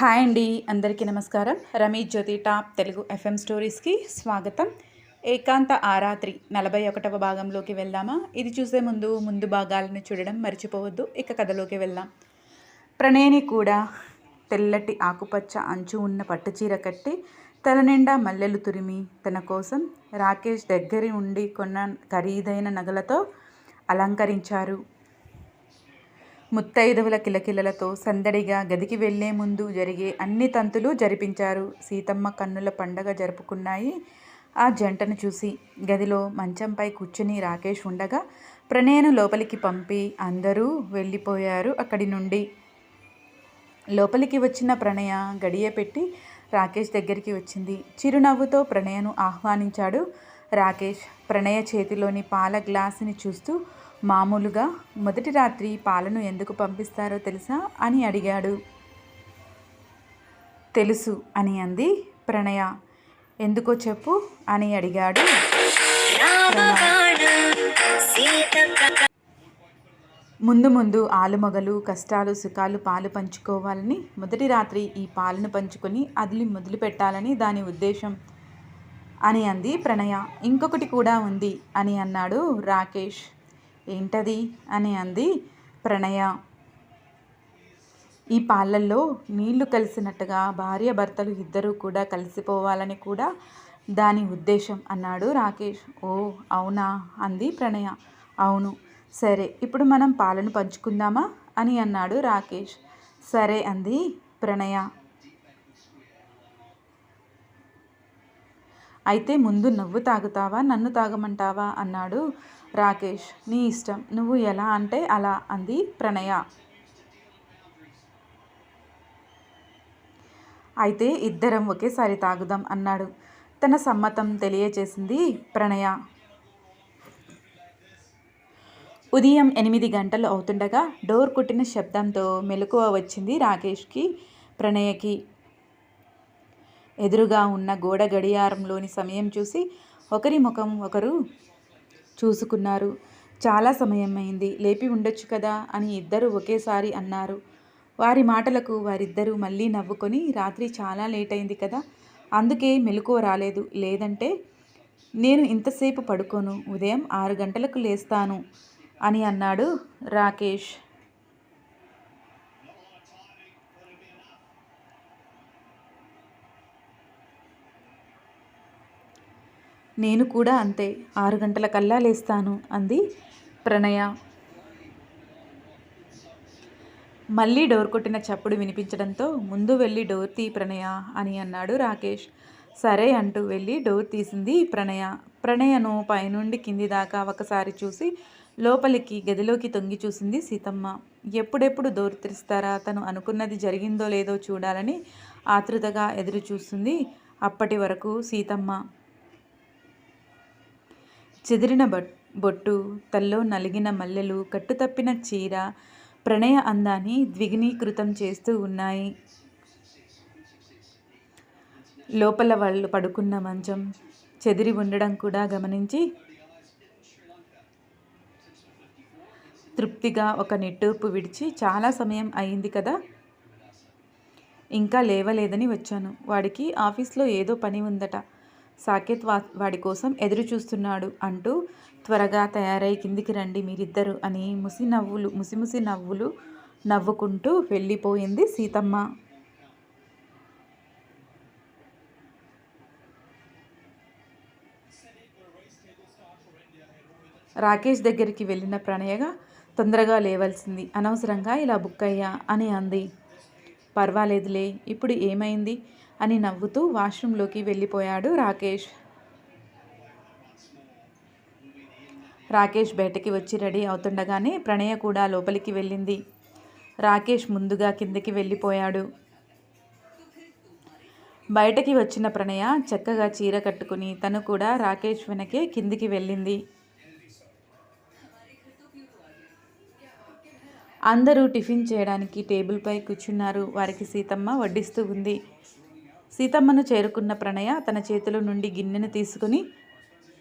Hi అండి అందరికీ నమస్కారం. రమేష్ జ్యోతి టాప్ తెలుగు ఎఫ్ఎం స్టోరీస్కి స్వాగతం. ఏకాంత ఆరాత్రి నలభై ఒకటవ భాగంలోకి వెళ్దామా? ఇది చూసే ముందు ముందు భాగాలను చూడడం మర్చిపోవద్దు ఇక కథలోకి వెళ్దాం. ప్రణయని కూడా తెల్లటి ఆకుపచ్చ అంచు ఉన్న పట్టుచీర కట్టి తల నిండా మల్లెలు తురిమి తన కోసం రాకేష్ దగ్గరి ఉండి కొన్న ఖరీదైన నగలతో అలంకరించారు. ముత్తైదవుల కిలకిలలతో సందడిగా గదికి వెళ్ళే ముందు జరిగే అన్ని తంతులు జరిపించారు. సీతమ్మ కన్నుల పండగ జరుపుకున్నాయి. ఆ జంటను చూసి గదిలో మంచంపై కూర్చుని రాకేష్ ఉండగా ప్రణయను లోపలికి పంపి అందరూ వెళ్ళిపోయారు అక్కడి నుండి. లోపలికి వచ్చిన ప్రణయ గడియ పెట్టి రాకేష్ దగ్గరికి వచ్చింది. చిరునవ్వుతో ప్రణయను ఆహ్వానించాడు రాకేష్. ప్రణయ చేతిలోని పాల గ్లాసుని చూస్తూ మామూలుగా మొదటి రాత్రి పాలను ఎందుకు పంపిస్తారో తెలుసా అని అడిగాడు. తెలుసు అని అంది ప్రణయ. ఎందుకో చెప్పు అని అడిగాడు ముందు ముందు ఆలుమగలు కష్టాలు సుఖాలు పాలు పంచుకోవాలని మొదటి రాత్రి ఈ పాలను పంచుకొని అదిలి మొదలు పెట్టాలని దాని ఉద్దేశం అని అంది ప్రణయ. ఇంకొకటి కూడా ఉంది అని అన్నాడు రాకేష్. ఏంటది అని అంది ప్రణయ. ఈ పాలల్లో నీళ్ళు కలిసినట్టుగా భార్య భర్తలు ఇద్దరూ కూడా కలిసిపోవాలని కూడా దాని ఉద్దేశం అన్నాడు రాకేష్. ఓ అవునా? అంది ప్రణయ. అవును. సరే ఇప్పుడు మనం పాలను పంచుకుందామా? అని అన్నాడు రాకేష్. సరే అంది ప్రణయ. అయితే ముందు నువ్వు తాగుతావా? నన్ను తాగమంటావా? అన్నాడు రాకేష్ నీ ఇష్టం. నువ్వు ఎలా అంటే అలా అంది ప్రణయ. అయితే ఇద్దరం ఒకేసారి తాగుదాం అన్నాడు. తన సమ్మతం తెలియచేసింది ప్రణయ. ఉదయం ఎనిమిది గంటలు అవుతుండగా డోర్ కుట్టిన శబ్దంతో మెలకువ వచ్చింది రాకేష్కి ప్రణయకి. ఎదురుగా ఉన్న గోడ గడియారంలోని సమయం చూసి ఒకరి ముఖం ఒకరు చూసుకున్నారు. చాలా సమయం అయింది లేపి ఉండొచ్చు కదా అని ఇద్దరు ఒకేసారి అన్నారు. వారి మాటలకు వారిద్దరూ మళ్ళీ నవ్వుకొని రాత్రి చాలా లేట్ అయింది కదా అందుకే మెలకువ రాలేదు. లేదంటే నేను ఇంతసేపు పడుకోను. ఉదయం ఆరు గంటలకు లేస్తాను అని అన్నాడు రాకేష్. నేను కూడా అంతే. ఆరు గంటల కల్లా లేస్తాను అంది ప్రణయ. మళ్ళీ డోర్ కొట్టిన చప్పుడు వినిపించడంతో ముందు వెళ్ళి డోర్ తీ ప్రణయ అని అన్నాడు రాకేష్. సరే అంటూ వెళ్ళి డోర్ తీసింది ప్రణయ. ప్రణయను పైనుండి కింది దాకా ఒకసారి చూసి లోపలికి గదిలోకి తొంగి చూసింది సీతమ్మ. ఎప్పుడెప్పుడు డోర్ తెరుస్తారా? తను అనుకున్నది జరిగిందో లేదో చూడాలని ఆతృతగా ఎదురు చూస్తుంది అప్పటి వరకు సీతమ్మ. చెదిరిన బొట్టు తల్లో నలిగిన మల్లెలు కట్టుతప్పిన చీర ప్రణయ అందాన్ని ద్విగునీకృతం చేస్తూ ఉన్నాయి. లోపల వాళ్ళు పడుకున్న మంచం చెదిరి ఉండడం కూడా గమనించి తృప్తిగా ఒక నిట్టూర్పు విడిచి చాలా సమయం అయింది కదా? ఇంకా లేవలేదని వచ్చాను. వాడికి ఆఫీస్లో ఏదో పని ఉందట. సాకేత్ వా వాడి కోసం ఎదురు చూస్తున్నాడు అంటూ త్వరగా తయారై కిందికి రండి మీరిద్దరు అని ముసి నవ్వులు ముసిముసి నవ్వులు నవ్వుకుంటూ వెళ్ళిపోయింది సీతమ్మ. రాకేష్ దగ్గరికి వెళ్ళిన ప్రణయగా తొందరగా లేవలసింది. అనవసరంగా ఇలా బుక్ అయ్యా అని అంది. పర్వాలేదులే ఇప్పుడు ఏమైంది? అని నవ్వుతూ వాష్రూంలోకి వెళ్ళిపోయాడు రాకేష్. రాకేష్ బయటకి వచ్చి రెడీ అవుతుండగానే ప్రణయ కూడా లోపలికి వెళ్ళింది. రాకేష్ ముందుగా కిందకి వెళ్ళిపోయాడు. బయటకి వచ్చిన ప్రణయ చక్కగా చీర కట్టుకుని తను కూడా రాకేష్ వెనకే కిందికి వెళ్ళింది. అందరూ టిఫిన్ చేయడానికి టేబుల్పై కూర్చున్నారు. వారికి సీతమ్మ వడ్డిస్తూ ఉంది. సీతమ్మను చేరుకున్న ప్రణయ తన చేతిలో నుండి గిన్నెను తీసుకుని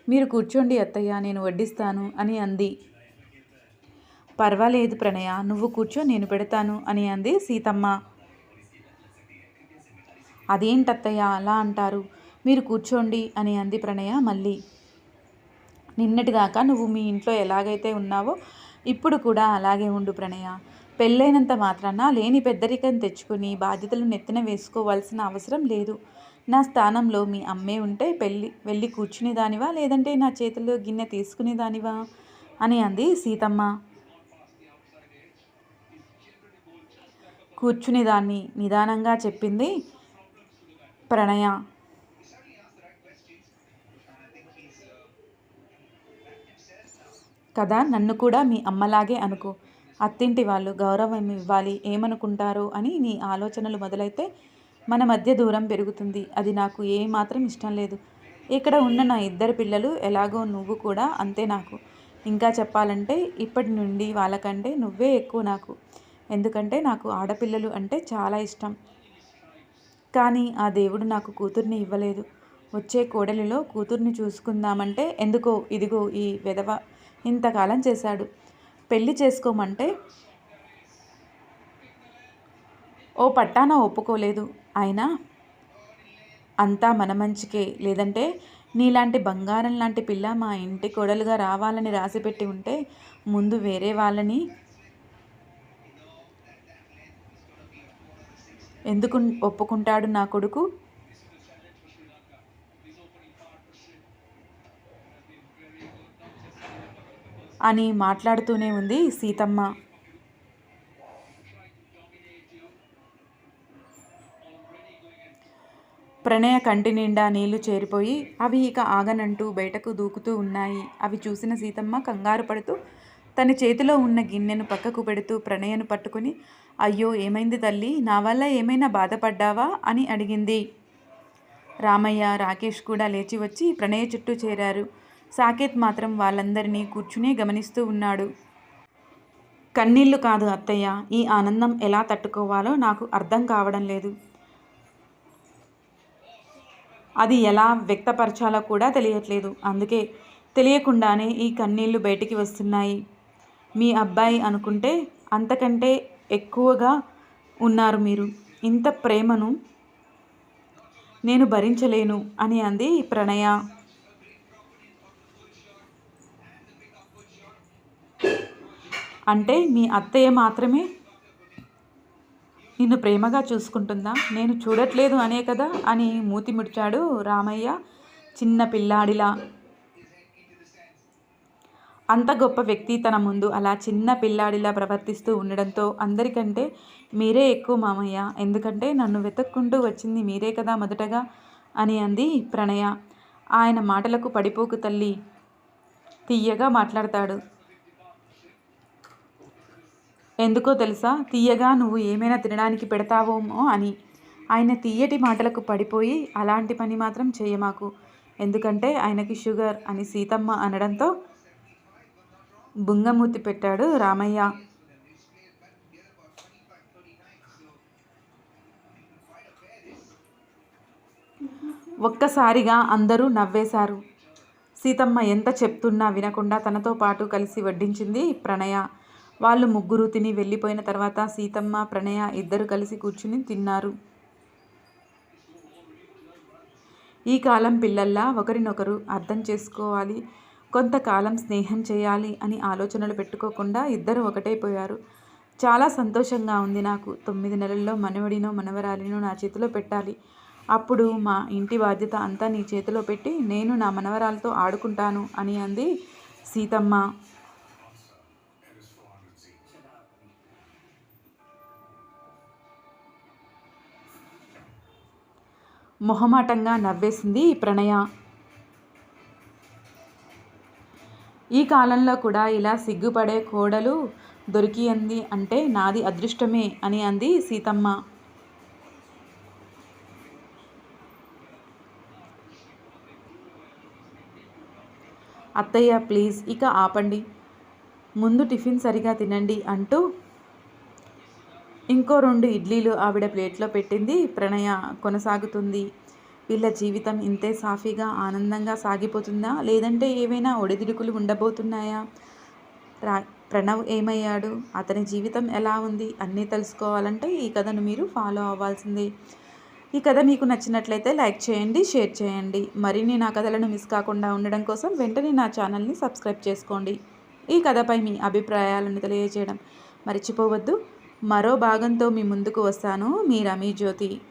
మీరు కూర్చోండి అత్తయ్య నేను వడ్డిస్తాను అని అంది. పర్వాలేదు ప్రణయ నువ్వు కూర్చో నేను పెడతాను అని అంది సీతమ్మ. అదేంటత్తయ్య అలా అంటారు? మీరు కూర్చోండి అని అంది ప్రణయ మళ్ళీ. నిన్నటిదాకా నువ్వు మీ ఇంట్లో ఎలాగైతే ఉన్నావో ఇప్పుడు కూడా అలాగే ఉండు ప్రణయ. పెళ్ళైనంత మాత్రాన లేని పెద్దరికం తెచ్చుకుని బాధ్యతలు నెత్తిన వేసుకోవాల్సిన అవసరం లేదు. నా స్థానంలో మీ అమ్మే ఉంటే పెళ్ళి వెళ్ళి కూర్చునేదానివా? లేదంటే నా చేతిలో గిన్నె తీసుకునేదానివా? అని అంది సీతమ్మ. కూర్చునేదాన్ని నిదానంగా చెప్పింది ప్రణయ. కదా నన్ను కూడా మీ అమ్మలాగే అనుకో. అత్తింటి వాళ్ళు గౌరవం ఇవ్వాలి ఏమనుకుంటారో అని నీ ఆలోచనలు మొదలైతే మన మధ్య దూరం పెరుగుతుంది. అది నాకు ఏమాత్రం ఇష్టం లేదు. ఇక్కడ ఉన్న నా ఇద్దరు పిల్లలు ఎలాగో నువ్వు కూడా అంతే నాకు. ఇంకా చెప్పాలంటే ఇప్పటి నుండి వాళ్ళకంటే నువ్వే ఎక్కువ నాకు. ఎందుకంటే నాకు ఆడపిల్లలు అంటే చాలా ఇష్టం. కానీ ఆ దేవుడు నాకు కూతుర్ని ఇవ్వలేదు. వచ్చే కోడలిలో కూతుర్ని చూసుకుందామంటే ఎందుకో ఇదిగో ఈ విధవ ఇంతకాలం చేశాడు. పెళ్ళి చేసుకోమంటే ఓ పట్టాన ఒప్పుకోలేదు. అయినా అంతా మన మంచికే. లేదంటే నీలాంటి బంగారం లాంటి పిల్ల మా ఇంటి కొడలుగా రావాలని రాసిపెట్టి ఉంటే ముందు వేరే వాళ్ళని ఎందుకు ఒప్పుకుంటాడు నా కొడుకు? అని మాట్లాడుతూనే ఉంది సీతమ్మ. ప్రణయ కంటి నిండా నీళ్ళు చేరిపోయి అవి ఇక ఆగనంటూ బయటకు దూకుతూ ఉన్నాయి. అవి చూసిన సీతమ్మ కంగారు పడుతూ తన చేతిలో ఉన్న గిన్నెను పక్కకు పెడుతూ ప్రణయను పట్టుకుని అయ్యో ఏమైంది తల్లి? నా వల్ల ఏమైనా బాధపడ్డావా? అని అడిగింది. రామయ్య రాకేష్ కూడా లేచి వచ్చి ప్రణయ చుట్టూ చేరారు. సాకేత్ మాత్రం వాళ్ళందరినీ కూర్చుని గమనిస్తూ ఉన్నాడు. కన్నీళ్ళు కాదు అత్తయ్య ఈ ఆనందం ఎలా తట్టుకోవాలో నాకు అర్థం కావడం లేదు. అది ఎలా వ్యక్తపరచాలో కూడా తెలియట్లేదు. అందుకే తెలియకుండానే ఈ కన్నీళ్ళు బయటికి వస్తున్నాయి. మీ అబ్బాయి అనుకుంటే అంతకంటే ఎక్కువగా ఉన్నారు మీరు. ఇంత ప్రేమను నేను భరించలేను అని అంది ప్రణయ. అంటే మీ అత్తయ్య మాత్రమే నిన్ను ప్రేమగా చూసుకుంటుందా? నేను చూడట్లేదు అనే కదా అని మూతి ముడిచాడు రామయ్య. చిన్న పిల్లాడిలా. అంత గొప్ప వ్యక్తి తన ముందు అలా చిన్న పిల్లాడిలా ప్రవర్తిస్తూ ఉండడంతో అందరికంటే మీరే ఎక్కువ మామయ్య. ఎందుకంటే నన్ను వెతుక్కుంటూ వచ్చింది మీరే కదా మొదటగా అని అంది ప్రణయ. ఆయన మాటలకు పడిపోకు తల్లి. తీయగా మాట్లాడతాడు. ఎందుకో తెలుసా? తీయగా నువ్వు ఏమైనా తినడానికి పెడతావేమో అని. ఆయన తీయటి మాటలకు పడిపోయి అలాంటి పని మాత్రం చేయమాకు ఎందుకంటే ఆయనకి షుగర్ అని సీతమ్మ అనడంతో బుంగమూతి పెట్టాడు రామయ్య. ఒక్కసారిగా అందరూ నవ్వేశారు. సీతమ్మ ఎంత చెప్తున్నా వినకుండా తనతో పాటు కలిసి వడ్డించింది ప్రణయ. వాళ్ళు ముగ్గురు తిని వెళ్ళిపోయిన తర్వాత సీతమ్మ ప్రణయ ఇద్దరు కలిసి కూర్చుని తిన్నారు. ఈ కాలం పిల్లల్లా ఒకరినొకరు అర్థం చేసుకోవాలి కొంతకాలం స్నేహం చేయాలి అని ఆలోచనలు పెట్టుకోకుండా ఇద్దరు ఒకటైపోయారు. చాలా సంతోషంగా ఉంది నాకు. తొమ్మిది నెలల్లో మనవడినో మనవరాలినో నా చేతిలో పెట్టాలి. అప్పుడు మా ఇంటి బాధ్యత అంతా నీ చేతిలో పెట్టి నేను నా మనవరాలతో ఆడుకుంటాను అని అంది సీతమ్మ. మొహమాటంగా నవ్వేసింది ప్రణయ. ఈ కాలంలో కూడా ఇలా సిగ్గుపడే కోడలు దొరికింది అంటే నాది అదృష్టమే అని అంది సీతమ్మ. అత్తయ్య ప్లీజ్ ఇక ఆపండి. ముందు టిఫిన్ సరిగా తినండి అంటూ ఇంకో రెండు ఇడ్లీలు ఆవిడ ప్లేట్లో పెట్టింది. ప్రణయ కొనసాగుతుంది. వీళ్ళ జీవితం ఇంతే సాఫీగా ఆనందంగా సాగిపోతుందా? లేదంటే ఏవైనా ఒడిదుడుకులు ఉండబోతున్నాయా? రా ప్రణవ్ ఏమయ్యాడు? అతని జీవితం ఎలా ఉంది? అన్నీ తెలుసుకోవాలంటే ఈ కథను మీరు ఫాలో అవ్వాల్సిందే. ఈ కథ మీకు నచ్చినట్లయితే లైక్ చేయండి షేర్ చేయండి. మరిన్ని నా కథలను మిస్ కాకుండా ఉండడం కోసం వెంటనే నా ఛానల్ని సబ్స్క్రైబ్ చేసుకోండి. ఈ కథపై మీ అభిప్రాయాలను తెలియజేయడం మర్చిపోవద్దు. మరో భాగంతో మీ ముందుకు వస్తాను. మీ రమీ జ్యోతి.